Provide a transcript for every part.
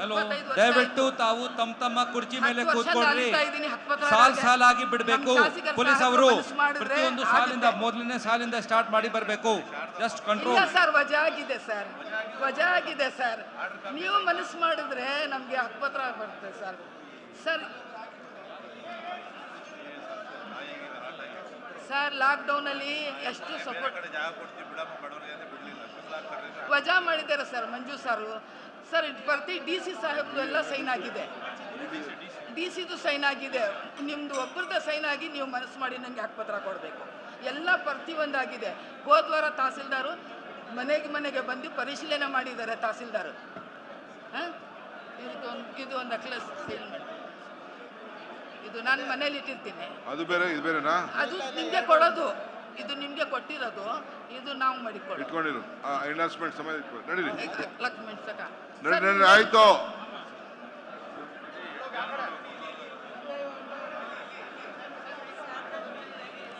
Hello 25 ವರ್ಷ ದಯವಿಟ್ಟು. ತಾವು ತಮ್ಮ ತಮ್ಮ ಕುರ್ಚಿ ಮೇಲೆ ವರ್ಷ ಸಾಲ್. ಸಾಲಾಗಿ ಬಿಡಬೇಕು. ಪೊಲೀಸ್ ಅವರು ಪ್ರತಿಯೊಂದು ಸಾಲಿಂದ ಮೊದಲನೇ ಸಾಲಿಂದ ಸ್ಟಾರ್ಟ್ ಮಾಡಿ ಬರಬೇಕು. ಜಸ್ಟ್ ಇಲ್ಲ ಕಂಟ್ರೋಲ್ ಸರ್ ವಜಾ ಆಗಿದೆ ಸರ್. ವಜಾ ಆಗಿದೆ ಸರ್. ನೀವು ಮನಸ್ಸು ಮಾಡಿದ್ರೆ ನಮಗೆ ಹಕ್ಕಪತ್ರ ಬರುತ್ತೆ ಸರ್. ಸರ್ ಸರ್ ಲಾಕ್ಡೌನಲ್ಲಿ ಎಷ್ಟು ಸಪೋರ್ಟ್ ವಜಾ ಮಾಡಿದ್ದಾರೆ ಸರ್ ಮಂಜು ಸರ್? ಸರ್ ಪ್ರತಿ ಡಿ ಸಿ ಸಾಹೇಬ್ದು ಎಲ್ಲ ಸೈನ್ ಆಗಿದೆ. ಡಿ ಸಿದು ಸೈನ್ ಆಗಿದೆ. ನಿಮ್ಮದು ಒಬ್ಬರದ ಸೈನ್ ಆಗಿ ನೀವು ಮನಸ್ಸು ಮಾಡಿ ನನಗೆ ಹಕ್ಕುಪತ್ರ ಕೊಡಬೇಕು. ಎಲ್ಲ ಪ್ರತಿಯೊಂದಾಗಿದೆ ಒಂದಾಗಿದೆ. ಗೋದ್ವಾರ ತಹಸೀಲ್ದಾರು ಮನೆಗೆ ಮನೆಗೆ ಬಂದು ಪರಿಶೀಲನೆ ಮಾಡಿದ್ದಾರೆ ತಹಸೀಲ್ದಾರು. ಹಾಂ? ಇದೊಂದು ಇದು ಒಂದು ಅಕ್ಲಸ್ ಸೇಲ್ ಮಾಡಿ. ಇದು ನಾನು ಮನೇಲಿ ಇಟ್ಟಿರ್ತೀನಿ. ಅದು ಬೇರೆ ಇದು ಬೇರೆನಾ? ಅದು ನಿಮಗೆ ಕೊಡೋದು. ಇದು ನಿಮಗೆ ಕೊಟ್ಟಿರೋದು ಇದು ನಾವು ಮಾಡಿಕೊಳ್ಳೋದು. ಇಟ್ಕೊಂಡಿರು. ಅನೌನ್ಸ್ಮೆಂಟ್ ಸಮಯ ಇಟ್ಕೊ ನಡೀರಿ. ಲಕ್ಷ್ಮಣ್ ಸಕ ನಡಿ ನಡಿ ಆಯ್ತು.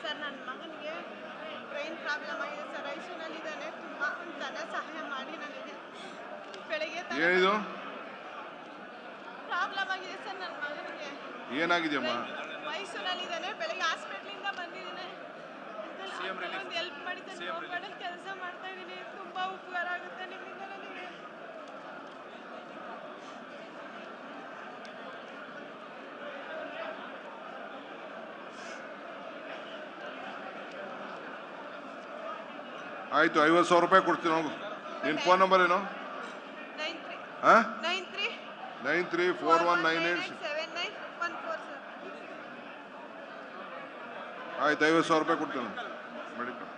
ಸರ್ ನನ್ನ ಮಗನಿಗೆ ಬ್ರೈನ್ ಪ್ರಾಬ್ಲಮ್ ಆಗಿದೆ ಸರ್. ಐಸಿಯೂನಲ್ಲಿದ್ದಾನೆ. ತುಂಬ ಧನ ಸಹಾಯ ಮಾಡಿ ನನಗೆ. ಬೆಳಗ್ಗೆ ಏನಿದು? ಪ್ರಾಬ್ಲಮ್ ಆಗಿದೆ ಸರ್ ನನ್ನ ಮಗನಿಗೆ. ಏನಾಗಿದೆಯಮ್ಮ? ಐಸಿಯೂನಲ್ಲಿದ್ದಾನೆ. ಬೆಳಗ್ಗೆ ಹಾಸ್ಪಿಟ್ಲಿಂದ ಬಂದಿದ್ದೀನಿ ಒಂದು ಹೆಲ್ಪ್ ಮಾಡಿ ಸರ್ ಗೋಲ್ವಾಡಲ್ಲಿ ಕೆಲಸ ಮಾಡ್ತಾ ಇದ್ದೀನಿ ತುಂಬ ಉಪಕಾರ ಆಗುತ್ತೆ ನಿಮ್ಮಿಂದ ನನಗೆ ಆಯ್ತು ಐವತ್ತು ಸಾವಿರ ರೂಪಾಯಿ ಕೊಡ್ತೀನಿ ಹೋಗು ನಿನ್ನ ಫೋನ್ ನಂಬರ್ ಏನು? Nine three. ಹಾಂ nine three four one nine eight ಆಯ್ತು ಐವತ್ತು ಸಾವಿರ ರೂಪಾಯಿ ಕೊಡ್ತೀನಿ ಮೆಡಿಕಲ್